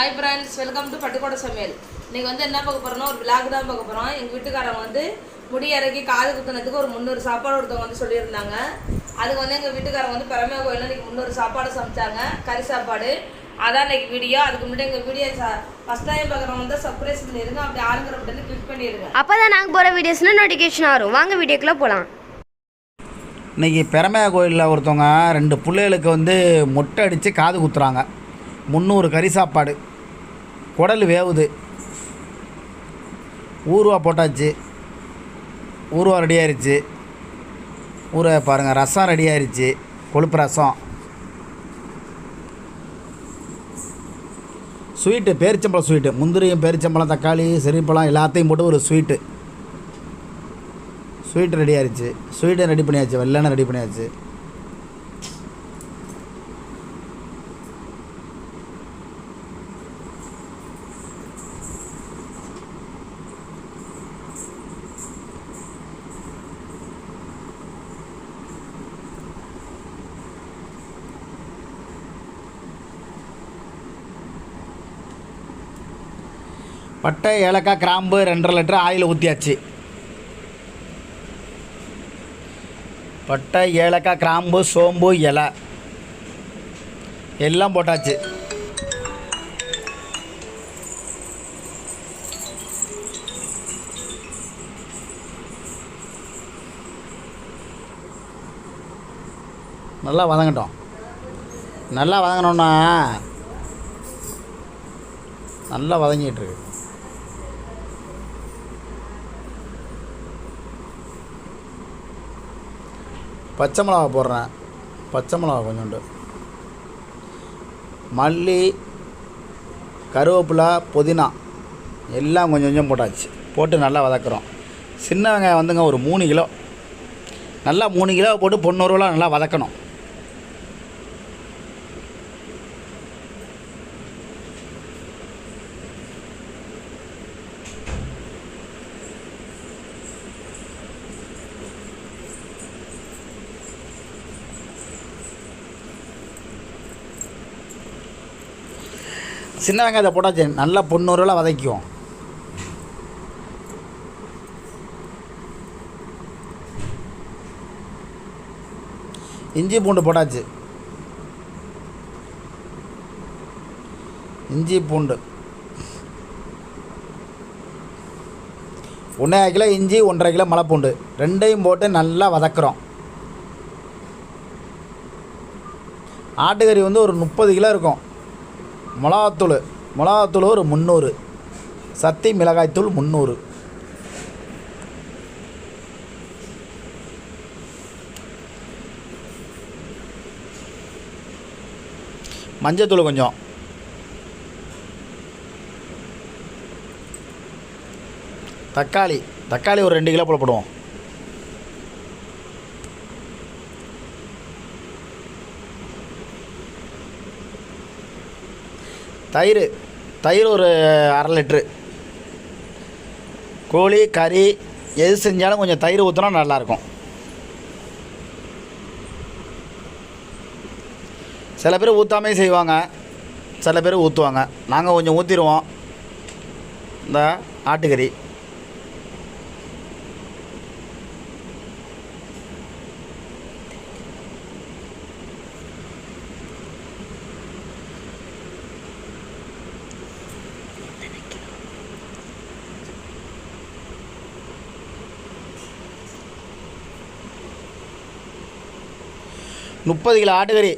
Hi friends welcome to Pattukkottai சமையல் இன்னைக்கு வந்து என்ன பார்க்க போறோம்னா ஒரு விளாக் தான் பார்க்க போறோம். எங்க வீட்டுக்காரங்க வந்து முடி இறக்கி காது குத்துனதுக்கு ஒரு முந்நூறு சாப்பாடு ஒருத்தவங்க வந்து சொல்லியிருந்தாங்க. அதுக்கு வந்து எங்க வீட்டுக்காரங்க வந்து பரமே கோயிலில் இன்னைக்கு முந்நூறு சாப்பாடு சமைச்சாங்க. கறி சாப்பாடு. அதான் இன்னைக்கு வீடியோ அதுக்கு முன்னாடி எங்க வீடியோ ஃபர்ஸ்ட் டைம் பார்க்குறவங்க வந்து சர்ப்ரைஸ் பண்ணிருங்க அப்படி ஆளுங்கிற பட்டன் கிளிக் பண்ணிடுங்க. அப்போ தான் நாங்கள் போகிற வீடியோஸ்னால் நோட்டிஃபிகேஷன் வரும் வாங்க வீடியோக்குள்ளே போகலாம் இன்றைக்கி பெரமையா கோயிலில் ஒருத்தவங்க ரெண்டு பிள்ளைகளுக்கு வந்து மொட்டை அடித்து காது குத்துறாங்க. முந்நூறு கறி சாப்பாடு. குடல் வேவுது. ஊறுவா போட்டாச்சு. ஊறுவா ரெடி ஆயிடுச்சு ஊற பாருங்கள் ரசம் ரெடி ஆயிடுச்சு கொழுப்பு ரசம். ஸ்வீட்டு பேரிச்சம்பழம் ஸ்வீட்டு முந்திரியும் பேரிச்சம்பழம் தக்காளி செரிப்பழம் எல்லாத்தையும் போட்டு ஒரு ஸ்வீட்டு ஸ்வீட்டு ரெடி ஆயிடுச்சு ஸ்வீட்டை ரெடி பண்ணியாச்சு வெள்ளனை ரெடி பண்ணியாச்சு. பட்டை ஏலக்காய் கிராம்பு ரெண்டரை லிட்டர் ஆயில் ஊற்றியாச்சு பட்டை ஏலக்காய் கிராம்பு சோம்பு இலை. எல்லாம் போட்டாச்சு. நல்லா வதங்கட்டும். நல்லா வதங்கினோன்னா நல்லா வதங்கிட்டுருக்கு பச்சை மிளகா போடுறேன். பச்சை மிளகா கொஞ்சோண்டு. மல்லி கருவேப்பிலை புதினா எல்லாம் கொஞ்சம் கொஞ்சம் போட்டாச்சு. போட்டு நல்லா வதக்குறோம். சின்ன வெங்காயம் வந்துங்க ஒரு மூணு கிலோ. நல்லா மூணு கிலோ போட்டு பொண்ணூறுவலாம் நல்லா வதக்கணும். சின்ன வெங்காயத்தை போட்டாச்சு நல்லா பொண்ணூறுவலாம் வதக்குவோம் இஞ்சி பூண்டு போட்டாச்சு. இஞ்சி பூண்டு. ஒன்றரை கிலோ இஞ்சி ஒன்றரை கிலோ மலைப்பூண்டு. ரெண்டையும் போட்டு நல்லா வதக்குறோம். ஆட்டுக்கறி வந்து ஒரு முப்பது கிலோ இருக்கும். மிளகாத்தூள் மிளகாத்தூள் ஒரு முந்நூறு. சத்தி மிளகாய்த்தூள் முந்நூறு. மஞ்சத்தூள் கொஞ்சம். தக்காளி தக்காளி ஒரு ரெண்டு கிலோ போல போடுவோம். தயிர் தயிர் ஒரு அரை லிட்ரு. கோழி கறி எது செஞ்சாலும் கொஞ்சம் தயிர் ஊற்றினா நல்லாயிருக்கும். சில பேர் ஊற்றாமே செய்வாங்க. சில பேர் ஊற்றுவாங்க நாங்கள் கொஞ்சம் ஊற்றிடுவோம் இந்த ஆட்டுக்கறி. முப்பது கிலோ ஆட்டுக்கறி.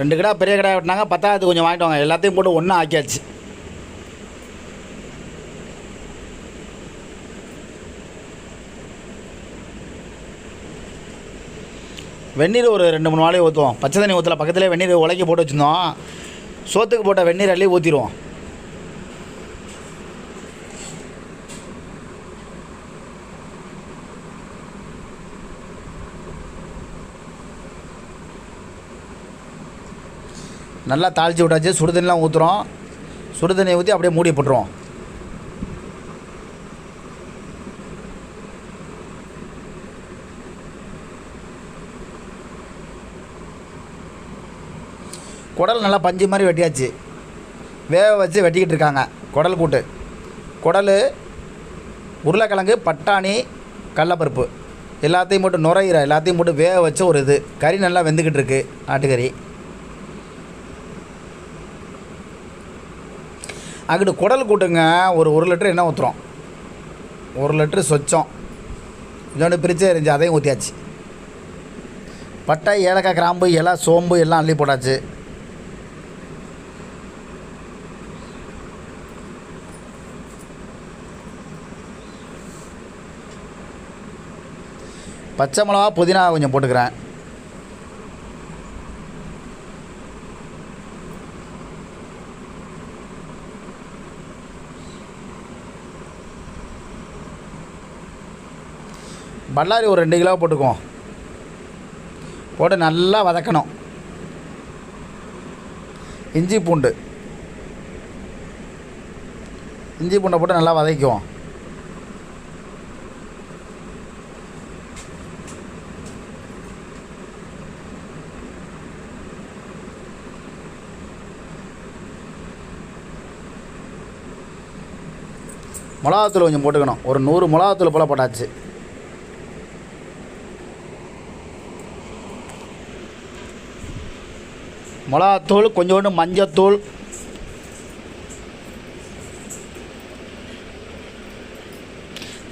ரெண்டு கடை பெரிய கடை வெட்டினாங்க பத்தாவது கொஞ்சம் வாங்கிட்டு வாங்க. எல்லாத்தையும் போட்டு ஒன்றா ஆக்கியாச்சு. வெந்நீர் ஒரு ரெண்டு மூணு நாளைக்கு ஊற்றுவோம் பச்சை தண்ணி ஊற்றல பக்கத்துலேயே வெந்நீர் உலக்கி போட்டு வச்சுருந்தோம். சோத்துக்கு போட்ட வெந்நீர் அள்ளி ஊற்றிடுவோம் நல்லா தாளித்து விட்டாச்சு சுடு தண்ணிலாம் ஊற்றுறோம் சுடு தண்ணியை ஊற்றி அப்படியே மூடி போட்டுருவோம். குடல் நல்லா பஞ்சு மாதிரி வெட்டியாச்சு. வேக வச்சு வெட்டிக்கிட்டு இருக்காங்க குடல் கூட்டு. குடல் உருளைக்கிழங்கு பட்டாணி கடலப்பருப்பு. எல்லாத்தையும் போட்டு நுரையீரை எல்லாத்தையும் போட்டு வேக வச்ச ஒரு இது. கறி நல்லா வெந்துக்கிட்டு இருக்குது ஆட்டுக்கறி அங்கிட்டு குடல் கூட்டுங்க. ஒரு ஒரு லிட்டர் என்ன ஊற்றுறோம் ஒரு லிட்டரு சொச்சம். இன்னொன்று பிரித்து இருந்துச்சு அதையும் ஊற்றியாச்சு பட்டை ஏலக்காய் கிராம்பு இலை சோம்பு எல்லாம் அள்ளி போட்டாச்சு. பச்சை மிளகா புதினா கொஞ்சம் போட்டுக்கிறேன். பல்லாரி ஒரு ரெண்டு கிலோ போட்டுக்குவோம். போட்டு நல்லா வதக்கணும். இஞ்சி பூண்டு. இஞ்சி பூண்டை போட்டு நல்லா வதக்குவோம் மிளகாத்தூள் கொஞ்சம் போட்டுக்கணும். ஒரு நூறு மிளகாத்தூள் போல் போட்டாச்சு. மிளகாத்தூள் கொஞ்சோண்டு மஞ்சத்தூள்.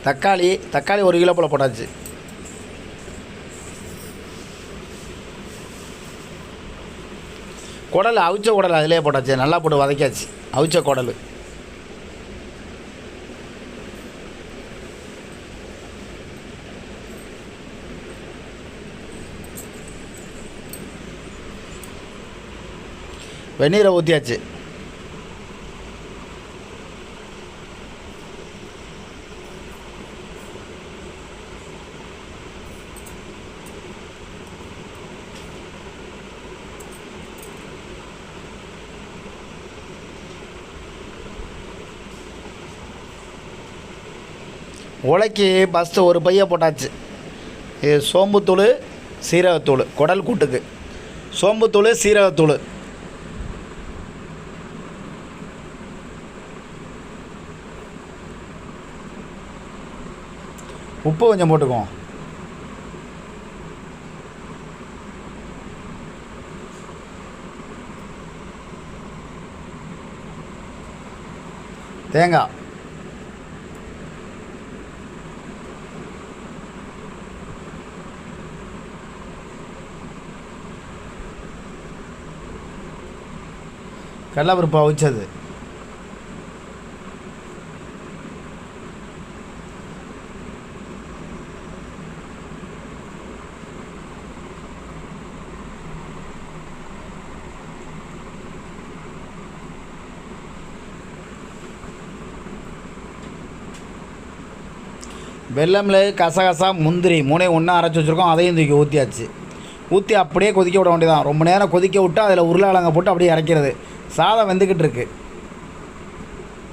தக்காளி தக்காளி ஒரு கிலோ போல் போட்டாச்சு. குடல் அவிச்ச குடல் அதிலே போட்டாச்சு. நல்லா போட்டு வதக்காச்சு அவிச்ச குடல். வெந்நீரை ஊற்றியாச்சு உலைக்கு ஃபஸ்ட்டு ஒரு பைய போட்டாச்சு. இது சோம்புத்தூள் சீரகத்தூள் குடல் கூட்டுக்கு. சோம்புத்தூள் சீரகத்தூள். உப்பு கொஞ்சம் போட்டுக்குவோம். தேங்காய். கடலப்பருப்பு அவிச்சது. வெள்ளமில் கசகசா முந்திரி மூணையும் ஒன்றா அரைச்சி வச்சுருக்கோம் அதையும் தூக்கி ஊற்றியாச்சு ஊற்றி அப்படியே கொதிக்க விட வேண்டியதான் ரொம்ப நேரம் கொதிக்க விட்டு அதில் உருளைக்கிழங்க போட்டு அப்படியே இறக்கிறது சாதம் வெந்துக்கிட்டு இருக்கு.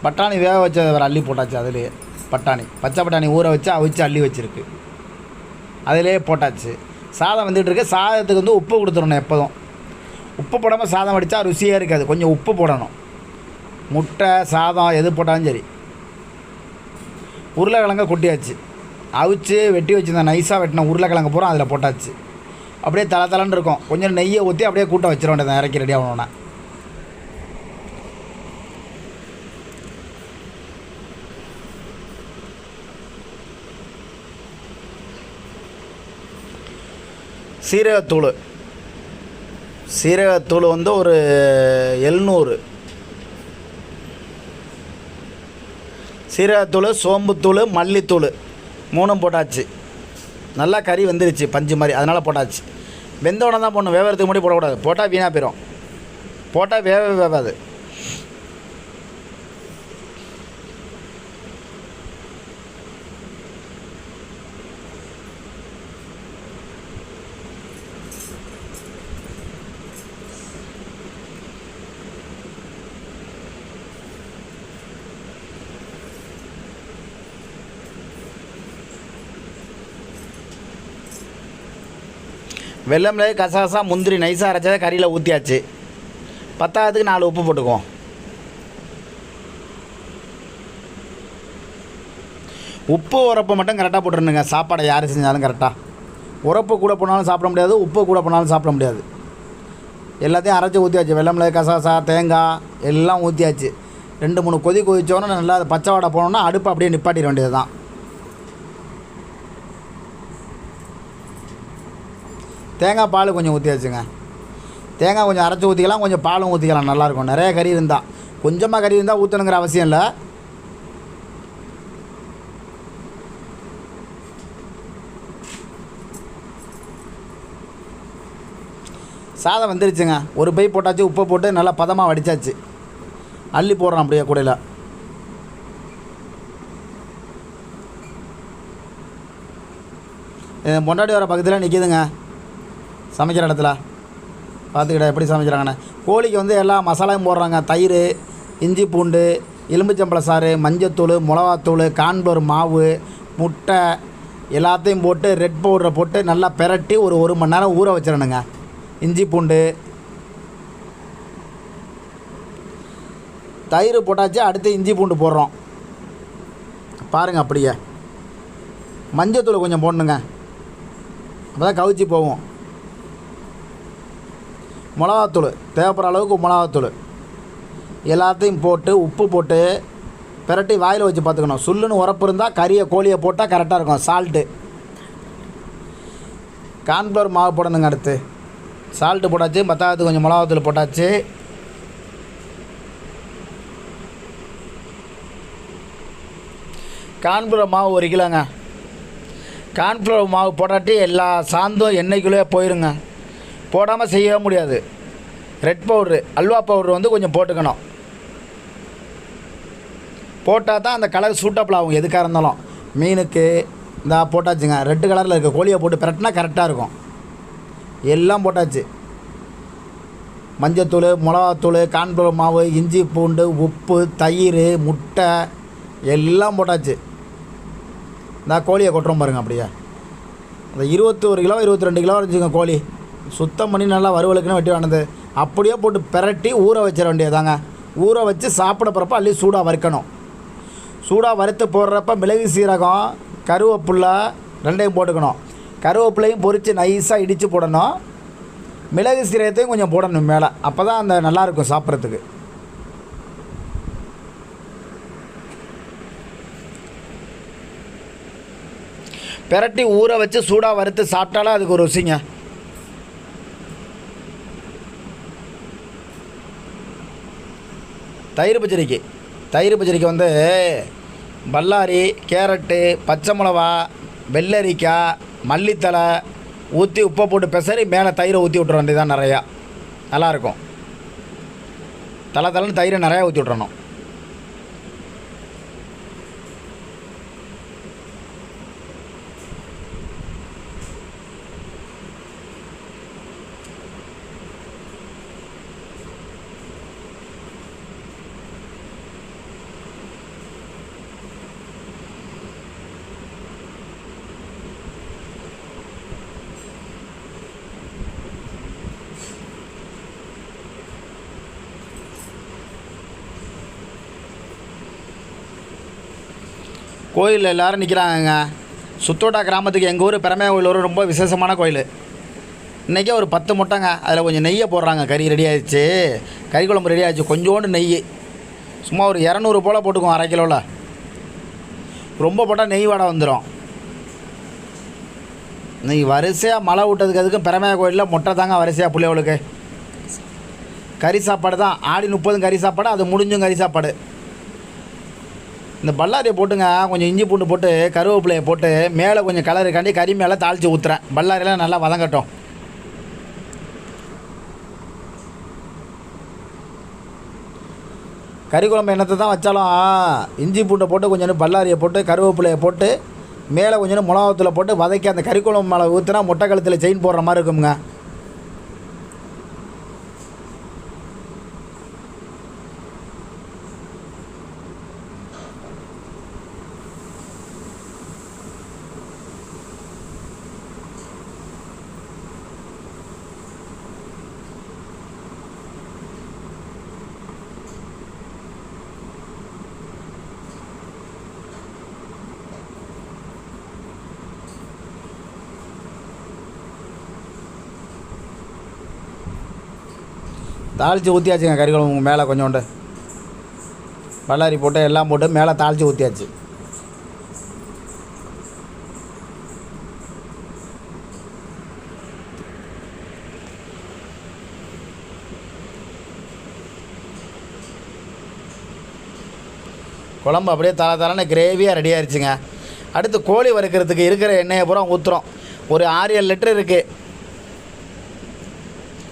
பட்டாணி வேக வச்சு வேறு அள்ளி போட்டாச்சு அதுலேயே. பட்டாணி பச்சை பட்டாணி ஊற வச்சு அவிச்சு அள்ளி வச்சுருக்கு. அதிலே போட்டாச்சு. சாதம் வந்துகிட்டு இருக்கு. சாதத்துக்கு வந்து உப்பு கொடுத்துடணும் எப்போதும். உப்பு போடாமல் சாதம் அடித்தா ருசியாக இருக்காது. கொஞ்சம் உப்பு போடணும். முட்டை சாதம் எது போட்டாலும் சரி. உருளைக்கிழங்க கொட்டியாச்சு. அவிச்சு வெட்டி வச்சுருந்த நைஸாக வெட்டின உருளைக்கிழங்கு பூரா அதில் போட்டாச்சு. அப்படியே தலை தலைன்னு இருக்கும். கொஞ்சம் நெய்யை ஊற்றி அப்படியே கூட்ட வச்சிட வேண்டியது இறக்கி ரெடி ஆகணுன்னா சீரகத்தூள். சீரகத்தூள் வந்து ஒரு எழுநூறு. சீரகத்தூள் சோம்புத்தூள் மல்லித்தூள். மூணும் போட்டாச்சு. நல்லா கறி வந்துருச்சு பஞ்சு மாதிரி. அதனால் போட்டாச்சு. வெந்த உடனே தான் போடணும். வேவறதுக்கு முன்னாடி போடக்கூடாது. போட்டால் வீணாக போயிடும் போட்டால் வேவே வேவாது. வெள்ளமிளகு கசகசா முந்திரி நைஸாக அரைச்சதை கறியில் ஊற்றியாச்சு பத்தாவதுக்கு நாலு உப்பு போட்டுக்குவோம். உப்பு உரப்பு மட்டும் கரெக்டாக போட்டுருணுங்க. சாப்பாடை யார் செஞ்சாலும் கரெக்டாக உரப்பு கூட போனாலும் சாப்பிட முடியாது உப்பு கூட போனாலும் சாப்பிட முடியாது. எல்லாத்தையும் அரைச்சி ஊற்றியாச்சு வெள்ளமிளகு கசாசா தேங்காய் எல்லாம் ஊற்றியாச்சு ரெண்டு மூணு கொதி கொதிச்சோன்னே நல்லா அது பச்சை வாடை போனோன்னா அடுப்பை அப்படியே நிப்பாட்டிட வேண்டியது தான் தேங்காய் பால் கொஞ்சம் ஊற்றியாச்சுங்க தேங்காய் கொஞ்சம் அரைச்சி ஊற்றிக்கலாம் கொஞ்சம் பாலும் ஊற்றிக்கலாம் நல்லாயிருக்கும். நிறைய கறி இருந்தால் கொஞ்சமாக கறி இருந்தால் ஊற்றணுங்கிற அவசியம் இல்லை. சாதம் வந்துருச்சுங்க. ஒரு பை போட்டாச்சு உப்பை போட்டு நல்லா பதமாக வடிச்சாச்சு. அள்ளி போடுறோம் அப்படியே கூடையில். என் பொண்டாட்டி வர பக்கத்தில் நிற்கிதுங்க சமைக்கிற இடத்துல? பார்த்துக்கிட்ட எப்படி சமைக்கிறாங்கண்ணே கோழிக்கு வந்து எல்லா மசாலாவும் போடுறாங்க. தயிர் இஞ்சி பூண்டு எலும்புச்சம்பளை சாறு மஞ்சத்தூள் மிளகாத்தூள் கான்பர் மாவு முட்டை எல்லாத்தையும் போட்டு ரெட் பவுடரை போட்டு நல்லா பெரட்டி ஒரு ஒரு மணி நேரம் ஊற வச்சிடணுங்க. இஞ்சி பூண்டு. தயிர் போட்டாச்சு அடுத்து இஞ்சி பூண்டு போடுறோம். பாருங்கள் அப்படியே. மஞ்சத்தூள் கொஞ்சம் போடணுங்க. அப்போ தான் கவிச்சி போகும். மிளகாத்தூள். தேவைப்படுற அளவுக்கு மிளகாத்தூள். எல்லாத்தையும் போட்டு உப்பு போட்டு பிரட்டி வாயில் வச்சு பார்த்துக்கணும். சுல்லுன்னு உரப்பு இருந்தால் கறியை கோழியை போட்டால் கரெக்டாக இருக்கும். சால்ட்டு கார்ன்ஃப்ளவர் மாவு போடணுங்க அடுத்து. சால்ட்டு போட்டாச்சு பத்தாவது கொஞ்சம் மிளகாத்தூள் போட்டாச்சு. கார்ன்ஃப்ளவர் மாவு ஒரு கிலோங்க. கார்ன்ஃப்ளவர் மாவு போட்டாட்டி எல்லா சாந்தும் எண்ணெய்க்குள்ளே போயிருங்க. போடாமல் செய்யவே முடியாது. ரெட் பவுட்ரு அல்வா பவுட்ரு வந்து கொஞ்சம் போட்டுக்கணும். போட்டால் தான் அந்த கலர் சூட்டபிள் ஆகும் எதுக்காக இருந்தாலும். மீனுக்கு இந்த போட்டாச்சுங்க ரெட்டு கலரில் இருக்க கோழியை போட்டு பிரட்டினா கரெக்டாக இருக்கும். எல்லாம் போட்டாச்சு. மஞ்சத்தூள் மிளகாத்தூள் கான்ஃப்ளவர் மாவு இஞ்சி பூண்டு உப்பு தயிர் முட்டை எல்லாம் போட்டாச்சு. இந்த கோழியை கொட்டுறோம் பாருங்க அப்படியே. அந்த இருபத்தோரு கிலோ இருபத்தி ரெண்டு கிலோ இருந்துச்சுங்க கோழி. சுத்தம் பண்ணி நல்லா வறுவலுக்குன்னு வெட்டி வாங்கினது அப்படியே போட்டு பிரட்டி ஊற வச்சிட வேண்டியதாங்க ஊற வச்சு சாப்பிட போகிறப்ப அள்ளி சூடாக வறுக்கணும். சூடாக வறுத்து போடுறப்ப மிளகு சீரகம் கருவேப்பில்லை ரெண்டையும் போட்டுக்கணும். கருவேப்பிலையும் பொறித்து நைஸாக இடித்து போடணும். மிளகு சீரகத்தையும் கொஞ்சம் போடணும் மேலே. அப்போ தான் அந்த நல்லாயிருக்கும் சாப்பிட்றதுக்கு. பெரட்டி ஊற வச்சு சூடாக வறுத்து சாப்பிட்டாலும் அதுக்கு ஒரு ருசிங்க. தயிர் பச்சடிக்கு. தயிர் பச்சடிக்கு வந்து பல்லாரி கேரட்டு பச்சை மிளவா வெள்ளரிக்காய் மல்லித்தலை ஊற்றி உப்பை போட்டு பெசரி மேலே தயிரை ஊற்றி விட்ற வேண்டியதான் நிறையா. நல்லாயிருக்கும் தலை தலைன்னு தயிரை நிறையா ஊற்றி விட்றணும் கோயிலில் எல்லோரும் நிற்கிறாங்கங்க சுத்தோட்டா கிராமத்துக்கு எங்கள் ஊர் பெரமையா கோயில் ரொம்ப விசேஷமான கோயில். இன்றைக்கே ஒரு பத்து முட்டைங்க. அதில் கொஞ்சம் நெய்யை போடுறாங்க. கறி ரெடி ஆகிடுச்சு கறி குழம்பு ரெடி ஆகிடுச்சு கொஞ்சோண்டு நெய். சும்மா ஒரு இரநூறு போல் போட்டுக்குவோம் அரை கிலோவில் ரொம்ப போட்டால் நெய் வடை வந்துடும் இன்றைக்கி வரிசையாக மழை விட்டதுக்கு அதுக்கும் பெரமையா கோயிலில் முட்டை தாங்க வரிசையாக பிள்ளைகளுக்கு. கறி சாப்பாடு தான். ஆடி முப்பதும் கறி சாப்பாடு அது முடிஞ்சும் கறி சாப்பாடு. இந்த பல்லாரியை போட்டுங்க கொஞ்சம் இஞ்சி பூண்டு போட்டு கருவேப்பிலையை போட்டு மேலே கொஞ்சம் கலருக்காண்டி கறி மேலே தாளித்து ஊற்றுறேன் பல்லாரியெல்லாம் நல்லா வதங்கட்டும். கறி குழம்பு எண்ணத்தை தான் வச்சாலும் இஞ்சி பூண்டை போட்டு கொஞ்சம் பல்லாரியை போட்டு கருவேப்பிலையை போட்டு மேலே கொஞ்சம் மிளகாத்தில் போட்டு வதக்கி அந்த கறி குழம்பு மேலே ஊற்றினா முட்டை கழுத்தில் செயின் போடுற மாதிரி இருக்குங்க தாளித்து ஊற்றியாச்சுங்க கறி குழம்பு மேலே கொஞ்சோண்டு. வல்லாரி போட்டு எல்லாம் போட்டு மேலே தாளித்து ஊற்றியாச்சு குழம்பு அப்படியே தலை தலைன்னு கிரேவியாக ரெடி ஆயிடுச்சுங்க அடுத்து கோழி வறுக்கிறதுக்கு இருக்கிற எண்ணெயை பூரா ஊற்றுறோம் ஒரு ஆறு ஏழு லிட்டர் இருக்குது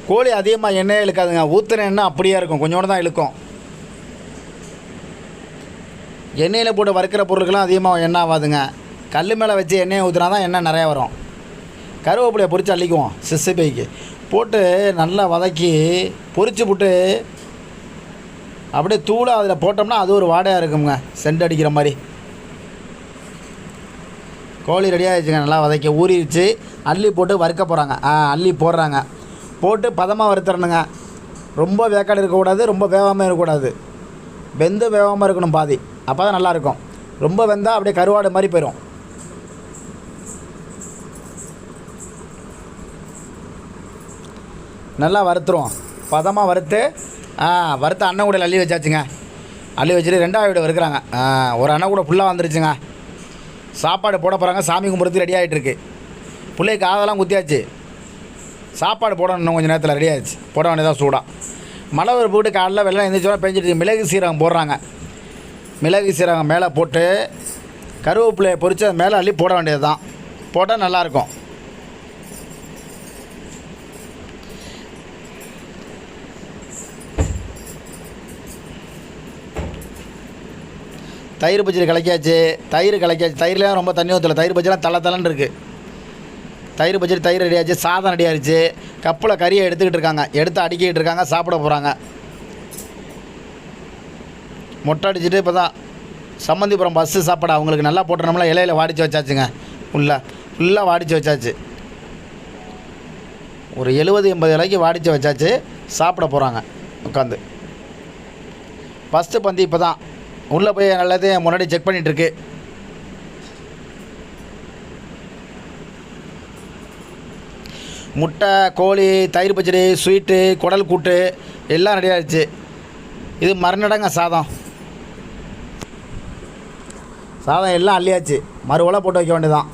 கோழி அதிகமாக எண்ணெயே இழுக்காதுங்க. ஊற்றுன எண்ணெய் அப்படியே இருக்கும். கொஞ்சோண்டு தான் இழுக்கும். எண்ணெயில் போட்டு வறுக்கிற பொருளுக்கெல்லாம் அதிகமாக எண்ணெய் ஆகாதுங்க. கல் மேலே வச்சு எண்ணெயை ஊற்றினா தான் எண்ணெய் நிறையா வரும். கருவேப்பிலையை பொரித்து அள்ளிக்குவோம். சிசுபைக்கு. போட்டு நல்லா வதக்கி பொறிச்சு போட்டு அப்படியே தூளாக அதில் போட்டோம்னா அது ஒரு வாடையாக இருக்குங்க. சென்ட் அடிக்கிற மாதிரி. கோழி ரெடியாகிடுச்சுங்க நல்லா வதக்கி ஊறிடுச்சு. அள்ளி போட்டு வறுக்க போகிறாங்க ஆ அள்ளி போடுறாங்க. போட்டு பதமாக வறுத்துறணுங்க. ரொம்ப வேக்காடு இருக்கக்கூடாது ரொம்ப வேகாமல் இருக்கக்கூடாது. வெந்து வேகாமல் இருக்கணும் பாதி. அப்போ தான் நல்லாயிருக்கும். ரொம்ப வெந்தால் அப்படியே கருவாடு மாதிரி போயிடும் நல்லா வறுத்துருவோம். பதமாக வறுத்து வறுத்து வறுத்த அண்ணன் கூட அள்ளி வச்சாச்சுங்க. அள்ளி வச்சுட்டு ரெண்டாவது வீடு வறுக்கிறாங்க. ஒரு அண்ணன் கூட ஃபுல்லாக வந்துருச்சுங்க. சாப்பாடு போட போகிறாங்க சாமி கும்பிட்றது ரெடி ஆகிட்டுருக்கு பிள்ளைக்கு காதெல்லாம் குத்தியாச்சு. சாப்பாடு போடணும் இன்னும் கொஞ்சம் நேரத்தில் ரெடி ஆயிடுச்சு. போட வேண்டியதாக சூடாக மழை ஒரு போட்டு காலைல வெள்ளம் எந்திரிச்சோட பெஞ்சிட்டு மிளகு சீரகம் போடுறாங்க. மிளகு சீரகம் மேலே போட்டு கருவேப்பிலையை பொரித்து அது மேலே அள்ளி போட வேண்டியது தான் போட்டால் நல்லாயிருக்கும். தயிர் பச்சடி கலக்கியாச்சு. தயிர் கலக்கியாச்சு. தயிர்லாம் ரொம்ப தண்ணி ஊற்றல தயிர் பச்சடிலாம் தலை தலைன்னு இருக்குது தயிர் பச்சடி தயிர் ரெடி ஆச்சு சாதம் ரெடி ஆயிடுச்சு கப்பில் கறியை எடுத்துக்கிட்டு இருக்காங்க. எடுத்து அடிக்கிட்டு இருக்காங்க சாப்பிட போகிறாங்க மொட்டை அடிச்சுட்டு இப்போ தான் சம்மந்திபுரம் பஸ்ஸு சாப்பாடு அவங்களுக்கு நல்லா போட்டுறோம்ல இலையில வாடிச்சு வச்சாச்சுங்க. ஃபுல்லாக ஃபுல்லாக வாடிச்சு வச்சாச்சு. ஒரு எழுபது எண்பது இலைக்கு வாடிச்சு வச்சாச்சு சாப்பிட போகிறாங்க உட்காந்து ஃபஸ்ட்டு பந்தி இப்போ தான் உள்ளே போய் நல்லதையும் முன்னாடி செக் பண்ணிகிட்ருக்கு முட்டை கோழி தயிர் பச்சடி ஸ்வீட்டு குடல் கூட்டு எல்லாம் ரெடி ஆயிடுச்சு. இது மறுநடங்க சாதம். சாதம் எல்லாம் அள்ளியாச்சு. மறுவலை போட்டு வைக்க வேண்டியதான்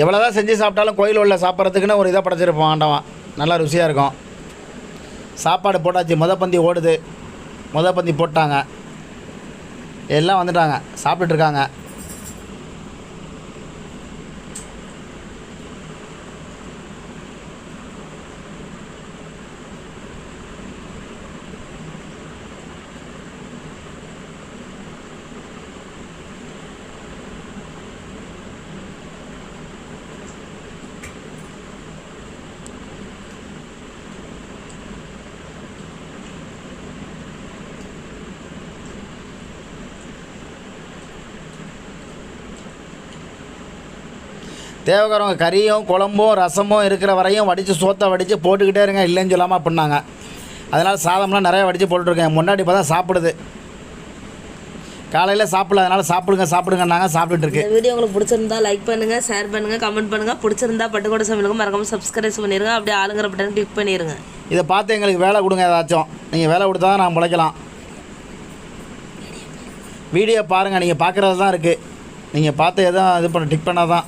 எவ்வளோ தான் செஞ்சு சாப்பிட்டாலும் கோயில் உள்ள சாப்பிட்றதுக்குன்னு ஒரு இதை படைச்சிருப்போம் ஆண்டவன். நல்லா ருசியாக இருக்கும். சாப்பாடு போட்டாச்சு முத பந்தி ஓடுது. முத பந்தி போட்டாங்க. எல்லாம் வந்துட்டாங்க. சாப்பிட்டுட்ருக்காங்க தேவகாரவங்க கறியும் குழம்பும் ரசமும் இருக்கிற வரையும் வடித்து சோத்தை வடித்து போட்டுக்கிட்டே இருங்க இல்லைன்னு சொல்லாமல் அப்படின்னாங்க. அதனால் சாதம்லாம் நிறைய வடித்து போட்டுருக்கேன். முன்னாடி இப்போ தான் சாப்பிடுது. காலையில் சாப்பிடல அதனால் சாப்பிடுங்க சாப்பிடுங்கன்னாங்க சாப்பிட்டுட்டு இருக்கு. வீடியோ உங்களுக்கு பிடிச்சிருந்தா லைக் பண்ணுங்க ஷேர் பண்ணுங்க கமெண்ட் பண்ணுங்க. பிடிச்சிருந்தா பட்டுக்கோட சமையலுக்கு மறக்காம சப்ஸ்கிரைப் பண்ணிருங்க. அப்படியே ஆளுங்கிற பட்டன் கிளிக் பண்ணிருங்க. இதை பார்த்து எங்களுக்கு வேலை கொடுங்க ஏதாச்சும். நீங்கள் வேலை கொடுத்தா தான் நான் பிழைக்கலாம் வீடியோ பாருங்கள் நீங்கள் பார்க்குறது தான் இருக்குது நீங்கள் பார்த்து எதுவும் இது பண்ண டிக் பண்ணால் தான்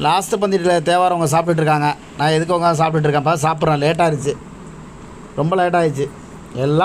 லாஸ்ட்டு பந்தியில் தேவாரவங்க சாப்பிட்டுட்டு நான் எதுக்கு உங்க சாப்பிட்டுட்டு இருக்கேன் சாப்பிட்றேன். லேட்டாகிடுச்சு ரொம்ப லேட்டாகிடுச்சு ஆயிடுச்சு எல்லாம்